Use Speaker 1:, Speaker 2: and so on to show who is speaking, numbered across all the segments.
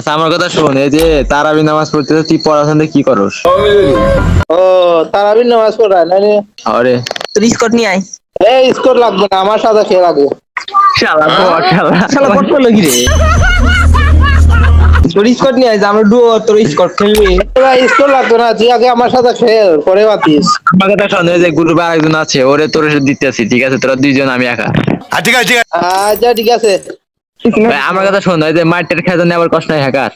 Speaker 1: আচ্ছা আমার কথা শোন এই যে তারাবি নামাজ পড়তে তুই পড়াশোনা কি করস?
Speaker 2: ও তারাবির নামাজ না রে
Speaker 1: আরে।
Speaker 3: তোর স্কট নিয়ে আয়।
Speaker 2: এই স্কোর লাগবে না আমার সাথে খেয়ে লাগবে
Speaker 1: শালা শালা।
Speaker 3: শালা কি রে। তোর স্কট নিয়ে আয় আমরা ডুও তোর স্কট খেলবি।
Speaker 2: স্কোর লাগবে না তুই আগে আমার সাথে খেল পরে বাতিস
Speaker 1: আমার কথা শোন যে গ্রুপে আরেকজন আছে ওরে তোর দিতেছি ঠিক আছে? তোরা দুইজন আমি একা।
Speaker 4: ঠিক আছে ঠিক আছে।
Speaker 2: আচ্ছা ঠিক আছে।
Speaker 1: আমার কথা শোন এই যে মাঠের খেতে নেবার কষ্ট হয় হ্যাকার।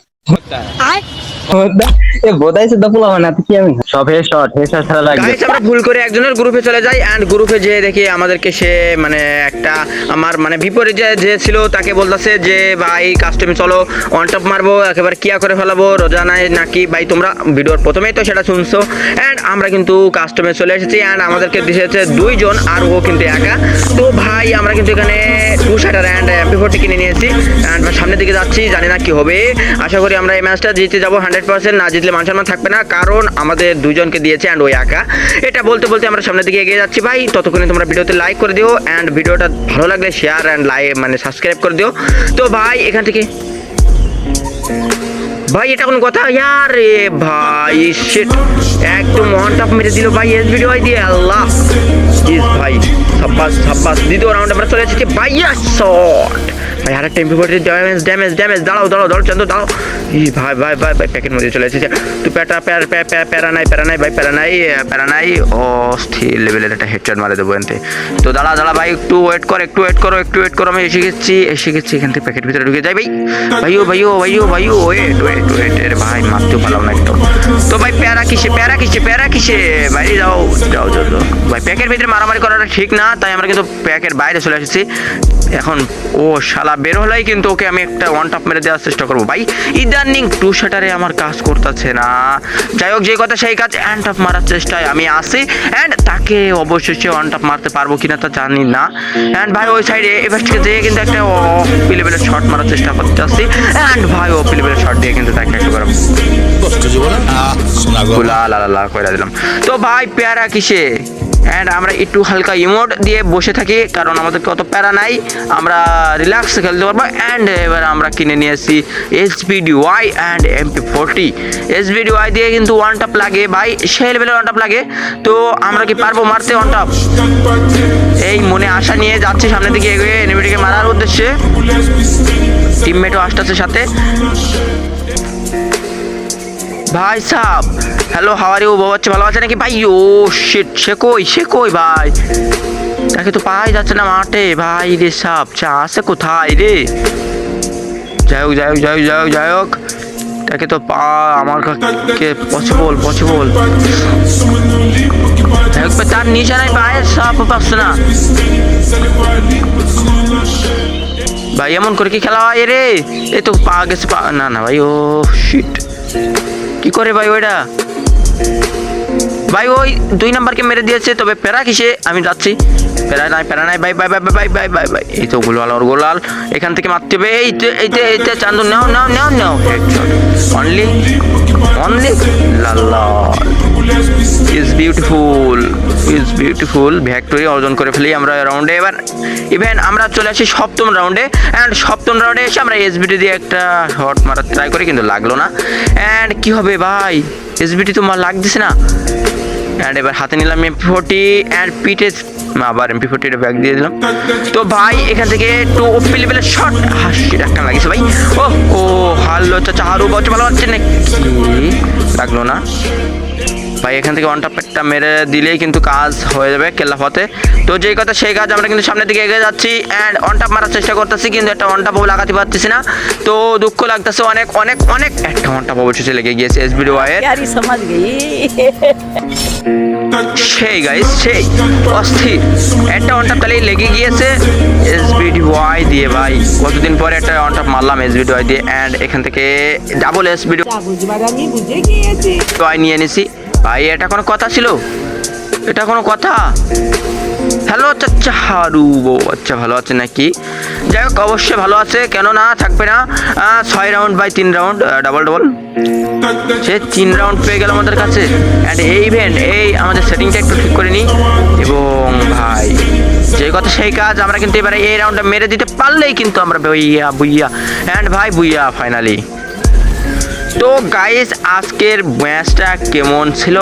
Speaker 3: এ বোধাইছে তো পোলা কি আমি?
Speaker 1: সব হেডশট হেডশট ছাড়া লাগবে।
Speaker 5: গাইস আমরা ভুল করে একজনের গ্রুপে চলে যাই এন্ড গ্রুপে যেয়ে দেখি আমাদেরকে সে মানে একটা আমার মানে বিপরীত যে যে ছিল তাকে বলতেছে যে ভাই কাস্টমে চলো ওয়ান টপ মারবো একেবারে কিয়া করে ফেলাবো রোজা নাই নাকি? ভাই তোমরা ভিডিওর প্রথমেই তো সেটা শুনছো এন্ড আমরা কিন্তু কাস্টমে চলে এসেছি এন্ড আমাদেরকে দিয়েছে দুইজন আর ও কিন্তু একা। তো ভাই আমরা কিন্তু এখানে two shutter and MP forty কিনে নিয়েছি অ্যান্ড সামনের দিকে যাচ্ছি জানি না কি হবে। আশা করি আমরা এই ম্যাচটা জিতে যাব হান্ড্রেড পার্সেন্ট না জিতলে মান সম্মান থাকবে না। কারণ আমাদের দুজনকে দিয়েছে অ্যান্ড ওই একা। এটা বলতে বলতে আমরা সামনের দিকে এগিয়ে যাচ্ছি। ভাই, ততক্ষণে তোমরা ভিডিওতে লাইক করে দিও অ্যান্ড ভিডিওটা ভালো লাগলে শেয়ার অ্যান্ড লাইক মানে সাবস্ক্রাইব করে দিও। তো ভাই, এখান থেকে ভাই, এটা কোন কথা? ইয়ার রে ভাই শিট একদম ওয়ান মেরে দিল ভাই এস ভিডিও দিয়ে আল্লাহ। ইস ভাই, সাব্বাস সাব্বাস। দ্বিতীয় রাউন্ড আমরা চলে এসেছি। ভাইয়া শট ভাই আরেকটা MP forty damage damage damage দাঁড়াও দাঁড়াও দাঁড়াও, চন্দ্র, দাঁড়াও। ই, ভাই ভাই ভাই ভাই প্যাকের মধ্যে চলে এসেছে। তুই প্যাটা, প্যার, প্যা- প্যা- প্যারা নাই প্যারা নাই, ভাই, প্যারা নাই প্যারা নাই। ও স্থির লেভেলের একটা হেডশট মারে দেবো এনতে। তো দাঁড়া দাঁড়া, ভাই, একটু ওয়েট কর, একটু ওয়েট করো, একটু ওয়েট করো, আমি এসে গেছি এসে গেছি এখান থেকে প্যাকেট ভিতরে ঢুকে যাই, ভাই। ভাইও ভাইও ভাইও ভাইও ওয়েট ওয়েট ওয়েট এর ভাই, মারতেও পারলাম না একটু তো ভাই, প্যারা কিসে প্যারা কিসে প্যারা কিসে? বাইরে যাও যাও যাও। ভাই প্যাকের ভিতরে মারামারি করাটা ঠিক না, তাই আমরা কিন্তু প্যাকের বাইরে চলে এসেছি। এখন, ও শালা বের হলেই কিন্তু ওকে আমি একটা ওয়ান টপ মেরে দেওয়ার চেষ্টা করব। ভাই ইদানিং টু শাটারে আমার কাজ করতেছে না। যাই হোক যে কথা সেই কাজ হ্যান্ড টপ মারার চেষ্টায় আমি আসি অ্যান্ড তাকে অবশেষে ওয়ান টপ মারতে পারব কিনা তা জানি না। অ্যান্ড ভাই ওই সাইডে এবার থেকে যেয়ে কিন্তু একটা অফ লেভেলের শট মারার চেষ্টা করতে আসছি অ্যান্ড ভাই অফ লেভেলের শট দিয়ে কিন্তু তাকে একেবারে
Speaker 4: কষ্ট জীবন? আহ শোনা গো।
Speaker 5: লা লা লা লা করে দিলাম। তো ভাই প্যারা কিসে? অ্যান্ড আমরা একটু হালকা ইমোট দিয়ে বসে থাকি, কারণ আমাদের কত প্যারা নাই। আমরা রিল্যাক্স খেলতে পারব। অ্যান্ড এবার আমরা কিনে নিয়েছি S BD Y and MP forty S BD Y দিয়ে কিন্তু ওয়ান টাপ লাগে। ভাই, সেই লেভেলের ওয়ান টাপ লাগে। তো আমরা কি পারব মারতে ওয়ান টাপ এই মনে আশা নিয়ে যাচ্ছি সামনের দিকে এগিয়ে এনিমিটিকে মারার উদ্দেশ্যে। টিমমেটও আসতেছে সাথে। ভাই সাহ হ্যালো হাওয়ার ইউ বাবা ভালো আছে নাকি? ভাই ও শিট সে কই সে কই ভাই? তাকে তো পাই যাচ্ছে না মাঠে ভাই রে সাপ চা আছে কোথায় রে? যাই হোক যাই হোক যাই হোক যাই হোক যাই হোক তাকে তো পা আমার কে পসিবল পসিবল বে, তার নিশানায় পায়ের সাপ পাচ্ছে না। ভাই এমন করে কি খেলা হয় রে? এই তো পা গেছে পা না না ভাই ও শিট কি করে ভাই ওইটা? ভাই ওই দুই নাম্বারকে মেরে দিয়েছে, তবে প্যারা কিসে? আমি যাচ্ছি। প্যারা নাই প্যারা নাই ভাই bye bye bye bye bye bye. এই তো গোলাল, ওর গোলাল। এখান থেকে মারতে হবে। এই তো এইতে এইতে Chandu now now now now. Only only লাল্লা is beautiful is beautiful victory অর্জন করে ফেলি আমরা রাউন্ডে এবার ইভেন আমরা চলে আসি সপ্তম রাউন্ডে অ্যান্ড সপ্তম রাউন্ডে এসে আমরা এসবিটি দিয়ে একটা শট মারার ট্রাই করি, কিন্তু লাগল না। অ্যান্ড কি হবে ভাই? এসবিটি তো মার লাগতেছে না। অ্যান্ড এবার হাতে নিলাম এমপি ফোর্টি অ্যান্ড পিঠে আবার এমপি ফোর্টিটা ব্যাগ দিয়ে দিলাম তো ভাই, এখান থেকে টপ লেভেলের শট হাসি একটা লাগিয়েছে ভাই। ও ও হারলো চাচা, হারু, বলছে ভালো হচ্ছে না লাগল না। ভাই, এখান থেকে অনটা পেটটা মেরে দিলেই কিন্তু কাজ হয়ে যাবে কেল্লাফতে তো যেই কথা, সেই কাজ আমরা কিন্তু সামনের দিকে এগিয়ে যাচ্ছি। অ্যান্ড অনটাপ মারার চেষ্টা করতেছি, কিন্তু একটা অনটা বউ লাগাতে পারতেছি না। তো দুঃখ লাগতেছে অনেক অনেক অনেক। একটা অনটাপ অবশ্যই লেগে গিয়েছে এসবিডি ওয়াইয়ের সেই গাইস সেই অস্থির একটা অনটাপ তাহলে লেগে গিয়েছে। এস বিডি ওয়াই দিয়ে ভাই কতদিন পরে একটা অনটাপ মারলাম এস বিডি ওয়াই দিয়ে অ্যান্ড এখান থেকে ডাবল এস বিডি
Speaker 6: বুঝবার আমি
Speaker 5: ওয়াই নিয়ে নিছি ভাই এটা কোনো কথা ছিল? এটা কোনো কথা? হ্যালো চাচ্চা হারু বউ। আচ্ছা ভালো আছে নাকি? যাই হোক, অবশ্যই ভালো আছে। কেন না থাকবে না ছয় রাউন্ড বাই তিন রাউন্ড ডাবল ডাবল সে তিন রাউন্ড পেয়ে গেল আমাদের কাছে। অ্যান্ড এই ইভেন্ট এই আমাদের সেটিংটা একটু ঠিক করে নিই। এবং ভাই, যে কথা সেই কাজ, আমরা কিন্তু এবারে এই রাউন্ডটা মেরে দিতে পারলেই কিন্তু আমরা বুইয়া বুইয়া। অ্যান্ড ভাই, বুইয়া ফাইনালি তো গাইস আজকের ম্যাচটা কেমন ছিল?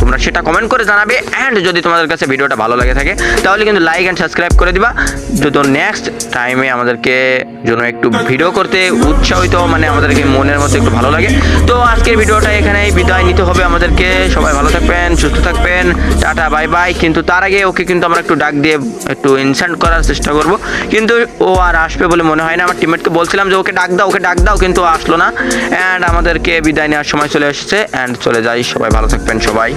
Speaker 5: তোমরা সেটা কমেন্ট করে জানাবে। অ্যান্ড যদি তোমাদের কাছে ভিডিওটা ভালো লাগে থাকে, তাহলে কিন্তু লাইক অ্যান্ড সাবস্ক্রাইব করে দিবা। তো নেক্সট টাইমে আমাদেরকে জন্য একটু ভিডিও করতে উৎসাহিত মানে আমাদেরকে মনের মধ্যে একটু ভালো লাগে। তো আজকের ভিডিওটা এখানেই বিদায় নিতে হবে আমাদেরকে। সবাই ভালো থাকবেন, সুস্থ থাকবেন। টাটা বাই বাই কিন্তু তার আগে ওকে কিন্তু আমরা একটু ডাক দিয়ে একটু ইনসাল্ট করার চেষ্টা করব। কিন্তু ও আর আসবে বলে মনে হয় না। আমার টিমমেটকে বলছিলাম যে, ওকে ডাক দাও, ওকে ডাক দাও। কিন্তু আসলো না। অ্যান্ড আমাদেরকে বিদায় নেওয়ার সময় চলে এসেছে অ্যান্ড চলে যাই। সবাই ভালো থাকবেন সবাই।